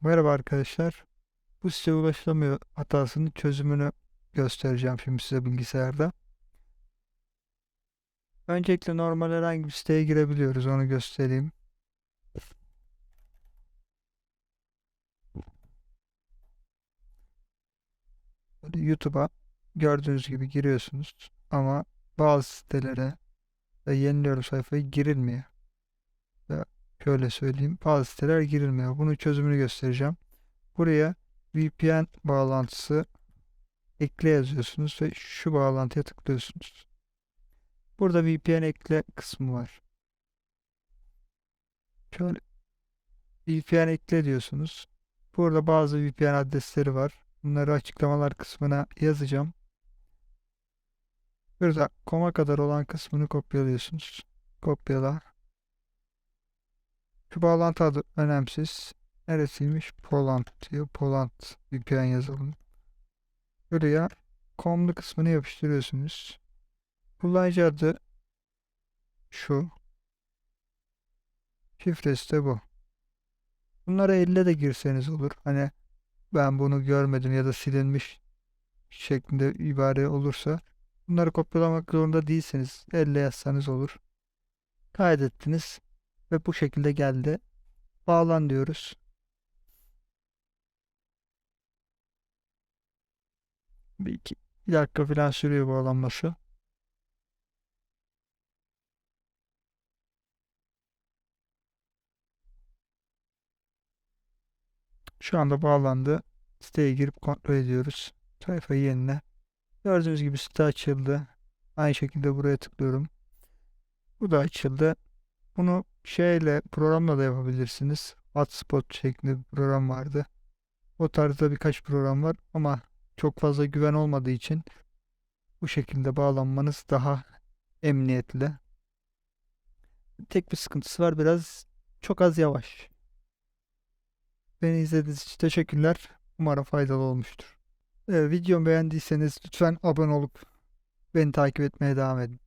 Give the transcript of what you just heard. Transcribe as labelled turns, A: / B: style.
A: Merhaba arkadaşlar. Bu siteye ulaşılamıyor hatasının çözümünü göstereceğim şimdi size bilgisayarda. Öncelikle normal herhangi bir siteye girebiliyoruz. Onu göstereyim. YouTube'a gördüğünüz gibi giriyorsunuz. Ama bazı sitelere ve yeniliyorum sayfayı girilmiyor. Şöyle söyleyeyim. Bazı siteler girilmiyor. Bunun çözümünü göstereceğim. Buraya VPN bağlantısı ekle yazıyorsunuz ve şu bağlantıya tıklıyorsunuz. Burada VPN ekle kısmı var. Şöyle VPN ekle diyorsunuz. Burada bazı VPN adresleri var. Bunları açıklamalar kısmına yazacağım. Burada koma kadar olan kısmını kopyalıyorsunuz. Kopyala. Şu bağlantı adı önemsiz. Neresiymiş? Poland diyor. Poland VPN yazalım. Buraya com'lu kısmını yapıştırıyorsunuz. Kullanıcı adı şu. Şifresi de bu. Bunlara elle de girseniz olur. Hani ben bunu görmedim ya da silinmiş şeklinde ibare olursa bunları kopyalamak zorunda değilsiniz. Elle yazsanız olur. Kaydettiniz ve bu şekilde geldi. Bağlan diyoruz. Bir iki bir dakika falan sürüyor bağlanması. Şu anda bağlandı. Siteye girip kontrol ediyoruz. Sayfayı yenile. Gördüğünüz gibi site açıldı. Aynı şekilde buraya tıklıyorum. Bu da açıldı. Bunu şeyle programla da yapabilirsiniz. Hotspot şeklinde bir program vardı. O tarzda birkaç program var ama çok fazla güven olmadığı için bu şekilde bağlanmanız daha emniyetli. Tek bir sıkıntısı var biraz çok az yavaş. Beni izlediğiniz için teşekkürler. Umarım faydalı olmuştur. Ee, videomu beğendiyseniz lütfen abone olup beni takip etmeye devam edin.